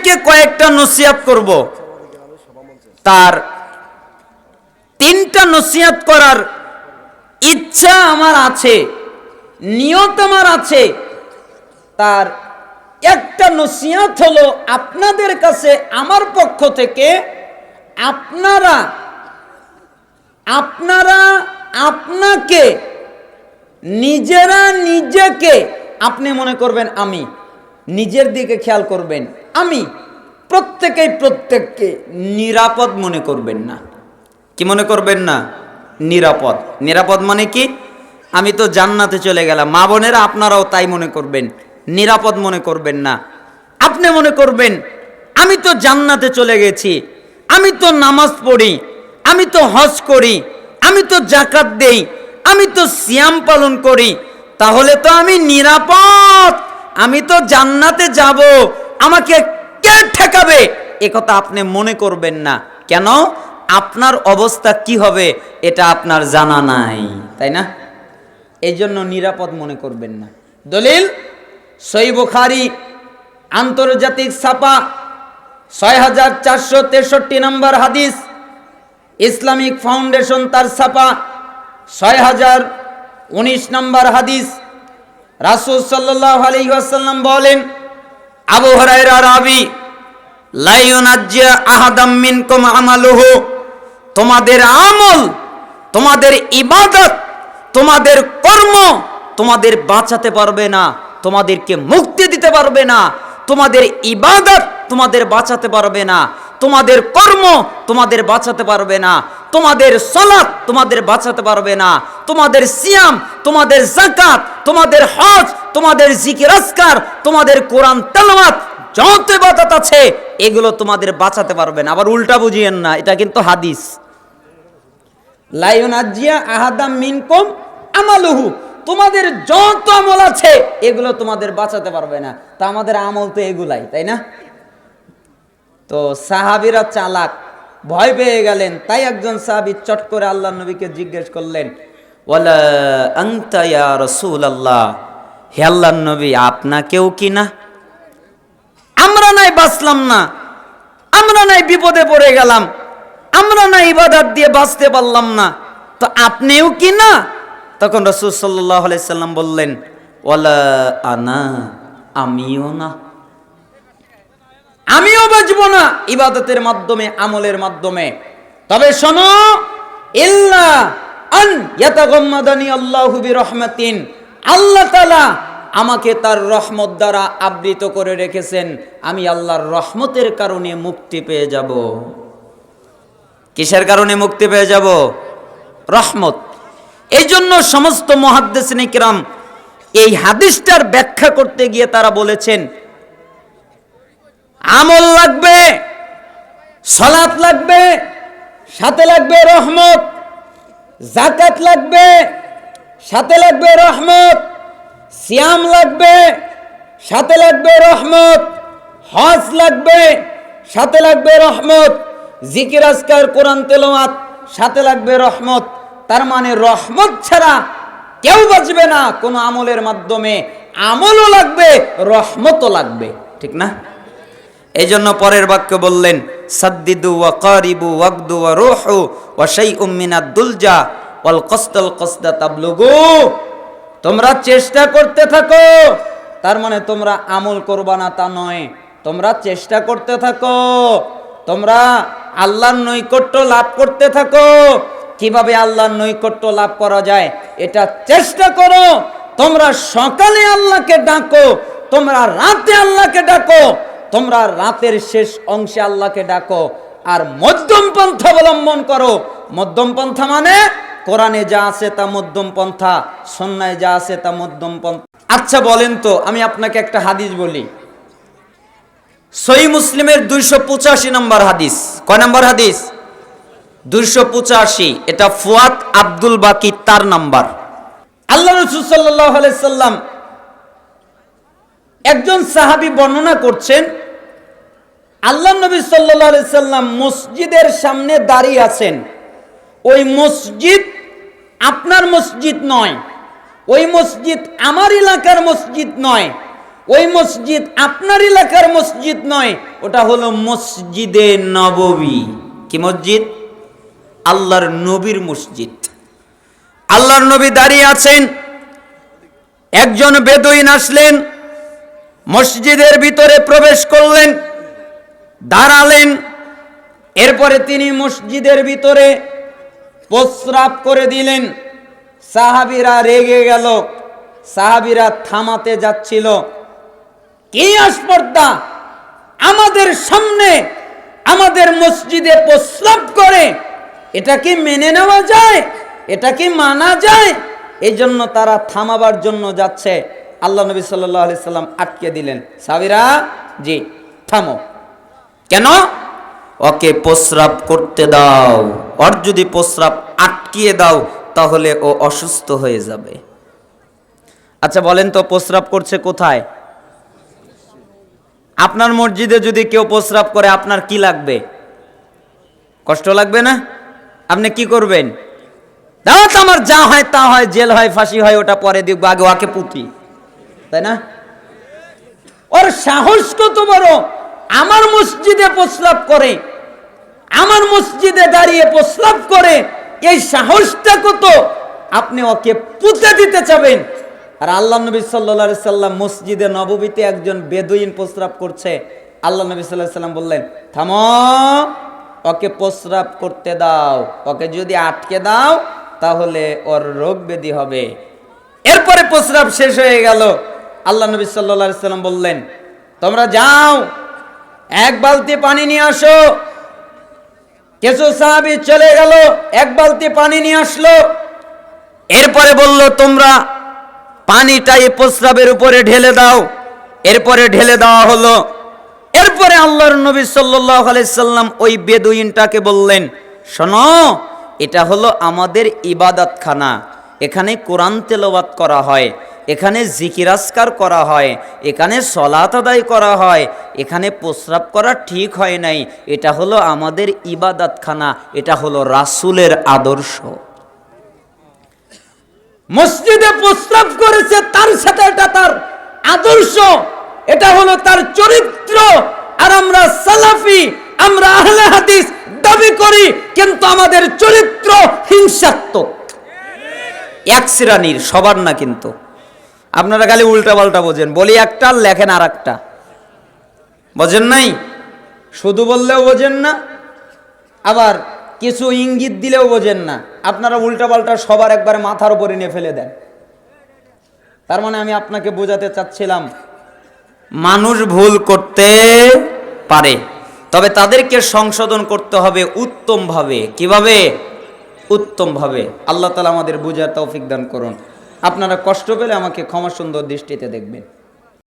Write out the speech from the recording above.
প্রত্যেককে কয়েকটা নসিহাত করব। তার তিনটা নসিহাত করার ইচ্ছা আমার আছে, নিয়ত আমার আছে। তার একটা নসিহত হলো আপনাদের কাছে, আমার পক্ষ থেকে আপনারা আপনারা আপনাকে, নিজেরা নিজেকে, আপনি মনে করবেন আমি, নিজের দিকে খেয়াল করবেন। আমি প্রত্যেকেই প্রত্যেককে নিরাপদ মনে করবেন না। কি মনে করবেন না? নিরাপদ। নিরাপদ মানে কি? আমি তো জান্নাতে চলে গেলাম। মা বোনেরা আপনারাও তাই মনে করবেন। নিরাপদ মনে করবেন না। আপনি মনে করবেন, আমি তো জান্নাতে চলে গেছি। আমি তো নামাজ পড়ি। আমি তো হজ করি। আমি তো জাকাত দেই। আমি তো সিয়াম পালন করি। তাহলে তো আমি নিরাপদ। আমি তো জান্নাতে যাব। আমাকে কে ঠেকাবে? এ কথা আপনি মনে করবেন না। কেন? আপনার অবস্থা কি হবে এটা আপনার জানা নাই, তাই না? এই জন্য নিরাপদ মনে করবেন না। দলিল, সই বুখারি, আন্তর্জাতিক ছাপা ছয় হাজার চারশো তেষট্টি নম্বর হাদিস, ইসলামিক ফাউন্ডেশন তার ছাপা ছয় হাজার উনিশ নম্বর হাদিস। রাসুল সাল্লাহ আলী আসাল্লাম বলেন আবু হরাইরা রাবি লাইনাজ্জা আহাদাম মিনকুম তোমাদের আমল, তোমাদের ইবাদত, তোমাদের কর্ম তোমাদের বাঁচাতে পারবে না, তোমাদেরকে মুক্তি দিতে পারবে না, তোমাদের ইবাদত তোমাদের বাঁচাতে পারবে না তোমাদের কর্ম তোমাদের বাঁচাতে পারবে না। তোমাদের সলাৎ তোমাদের বাঁচাতে পারবে না। তোমাদের সিয়াম, তোমাদের জাকাত তোমাদের হজ, তোমাদের জিকির আসকার তোমাদের কোরআন তেলাওয়াত, যত ইবাদত আছে, এগুলো তোমাদের বাঁচাতে পারবে না। আবার উল্টা বুঝিয়েন না, এটা কিন্তু হাদিস। লাইন আজিয়া আহাদাম মিনকুম আমালুহু। তোমাদের যত আমল আছে, এগুলো তোমাদের বাঁচাতে পারবে না। তা আমাদের আমল তো এগুলাই, তাই না? তো সাহাবিরা চালাক, ভয় পেয়ে গেলেন। তাই একজন সাহাবি চট করে আল্লাহ নবীকে জিজ্ঞেস করলেন, ওয়ালা আংতা ইয়া রাসূলুল্লাহ? হে আল্লাহর নবী, আপনাকেও কি না? আমরা নাই বাঁচলাম না। আমরা নাই বিপদে পড়ে গেলাম। আমরা না ইবাদত দিয়ে বাঁচতে পারলাম না। তো আপনিও কি না? তখন রসুল সাল্লাহ সাল্লাম বললেন, ওয়ালা আনা, আমিও না। আমিও বাঁচবো না ইবাদতের মাধ্যমে, আমলের মাধ্যমে। তবে শোনো, ইল্লা আন ইয়াতাগাম্মাদানি আল্লাহু বিরহমাতিন। আল্লাহ তাআলা আমাকে তার রহমত দ্বারা আবৃত করে রেখেছেন। আমি আল্লাহর রহমতের কারণে মুক্তি পেয়ে যাব। কিসের কারণে মুক্তি পেয়ে যাব? রহমত। এই জন্য সমস্ত মহাদ্দেশিন কিরাম এই হাদিসটার ব্যাখ্যা করতে গিয়ে তারা বলেছেন আমল লাগবে সলাৎ লাগবে, সাথে লাগবে রহমত জাকাত লাগবে, সাথে লাগবে রহমত, সিয়াম লাগবে, সাথে লাগবে রহমত, হজ লাগবে, সাথে লাগবে রহমত, জিকির, আজকার, কোরআন, তেলাওয়াত, সাথে লাগবে রহমত। তার মানে রহমত ছাড়া কেউ বাঁচবে না কোনো আমলের মাধ্যমে। আমলও লাগবে, রহমতও লাগবে, ঠিক না? এই জন্য পরের বাক্য বললেন, সাদ্দিদু ওয়া কারিবু ওয়াকদু ওয়া রুহু ওয়া শাইউম মিনাদ দুলজা ওয়াল কস্তাল কস্তা তাবলুগু। তোমরা চেষ্টা করতে থাকো, তার মানে তোমরা আমল করবা না তা নয়, তোমরা চেষ্টা করতে থাকো, তোমরা আল্লাহর নৈকট্য লাভ করতে থাকো। কীভাবে আল্লাহর নৈকট্য লাভ করা যায়, এটা চেষ্টা করো। তোমরা সকালে আল্লাহকে ডাকো, তোমরা রাতে আল্লাহকে ডাকো তোমরা রাতের শেষ অংশে আল্লাহকে ডাকো আর মধ্যম পন্থা অবলম্বন করো। মধ্যম পন্থা মানে কোরআনে যা আছে তা মধ্যম পন্থা সন্ন্যায় যা আছে তা মধ্যম পন্থা আচ্ছা বলেন তো, আমি আপনাকে একটা হাদিস বলি। সই মুসলিমের দুইশো পঁচাশি নম্বর হাদিস। কয় নম্বর হাদিস? দুইশো পঁচাশি। এটা ফুয়াদ আব্দুল বাকি তার নাম্বার। আল্লাহ রসুল সাল্লাহ সাল্লাম একজন সাহাবি বর্ণনা করছেন আল্লাহ নবী সাল্লাহ সাল্লাম মসজিদের সামনে দাঁড়িয়ে আছেন। ওই মসজিদ আপনার মসজিদ নয়, ওই মসজিদ আমার এলাকার মসজিদ নয়, ওই মসজিদ আপনার এলাকার মসজিদ নয়, ওটা হলো মসজিদে নববী। কি মসজিদ? আল্লাহর নবীর মসজিদ। আল্লাহর নবী দাঁড়িয়ে আছেন, একজন বেদুইন আসলেন, মসজিদের ভিতরে প্রবেশ করলেন দাঁড়ালেন। এরপরে তিনি মসজিদের ভিতরে প্রস্রাব করে দিলেন। সাহাবিরা রেগে গেল। সাহাবিরা থামাতে যাচ্ছিল। কি আসপর্দা আমাদের সামনে আমাদের মসজিদে প্রস্রাব করে। এটা কি মেনে নেওয়া যায়? এটা কি মানা যায়? এই জন্য তারা থামাবার জন্য যাচ্ছে। আল্লাহ নবী সাল্লাহ সাল্লাম আটকে দিলেন। সাবিরা জি, থামো। কেন? ওকে প্রস্রাব করতে দাও। ওর যদি প্রস্রাব আটকিয়ে দাও, তাহলে ও অসুস্থ হয়ে যাবে। আচ্ছা বলেন তো, প্রস্রাব করছে কোথায়? আপনার মসজিদে যদি কেউ প্রস্রাব করে, আপনার কি লাগবে? কষ্ট লাগবে না? আপনি কি করবেন? দাঁত আমার যা হয় তা হয়, জেল হয়, ফাঁসি হয়, ওটা পরে দেখব, আগে ওকে পুঁতি। তাই না? ওর সাহস কত বড়? আমার মসজিদে প্রস্রাব করে, আমার মসজিদে দাঁড়িয়ে প্রস্রাব করে, এই সাহসটা কত? আপনি ওকে পুঁতে দিতে চাবেন। আর আল্লাহ নবী সাল্লা সাল্লাম মসজিদে নববীতে একজন বেদুইন প্রস্রাব করছে। আল্লাহ নবী সাল্লাহ সাল্লাম বললেন, থামো, ওকে প্রস্রাব করতে দাও, ওকে যদি আটকে দাও, তাহলে ওর রোগ ব্যাধি হবে। এরপরে প্রস্রাব শেষ হয়ে গেল। আল্লাহ নবী সাল্লা সাল্লাম বললেন, তোমরা যাও এক বালতি পানি নিয়ে আসো। কিছু সাহাবি চলে গেল, এক বালতি পানি নিয়ে আসলো। এরপরে বলল, তোমরা পানিটা এই প্রস্রাবের উপরে ঢেলে দাও। এরপরে ঢেলে দেওয়া হলো। এরপরে আল্লাহর নবী সাল্লাহ আলাইসাল্লাম ওই বেদুইনটাকে বললেন, শোনো, এটা হলো আমাদের ইবাদতখানা। এখানে কোরআন তেলাওয়াত করা হয়। এখানে জিকিরাস্কার করা হয়, এখানে সলাত আদায় করা হয়, এখানে প্রস্রাব করা ঠিক হয় নাই, এটা হলো আমাদের ইবাদতখানা, এটা হলো রাসুলের আদর্শ। মসজিদে প্রস্রাব করেছে, তার সাথে এটা তার আদর্শ, এটা হলো তার চরিত্র। আর আমরা সালাফি, আমরা আহলে হাদিস দাবি করি, কিন্তু আমাদের চরিত্র হিংসাত্মক। এক শ্রেণির, সবার না কিন্তু। আপনারা খালি উল্টা পাল্টা বোঝেন। বলি একটা, লেখেন আর একটা বোঝেন নাই? শুধু বললেও বোঝেন না, আবার কিছু ইঙ্গিত দিলেও বোঝেন না। আপনারা উল্টা পাল্টা সবার একবার মাথার উপরে নিয়ে ফেলে দেন। তার মানে আমি আপনাকে বোঝাতে চাচ্ছিলাম, মানুষ ভুল করতে পারে, তবে তাদেরকে সংশোধন করতে হবে উত্তমভাবে। কীভাবে? উত্তমভাবে। আল্লাহ তালা আমাদের বুঝার তৌফিক দান করুন। আপনারা কষ্ট পেলে আমাকে ক্ষমা সুন্দর দৃষ্টিতে দেখবেন।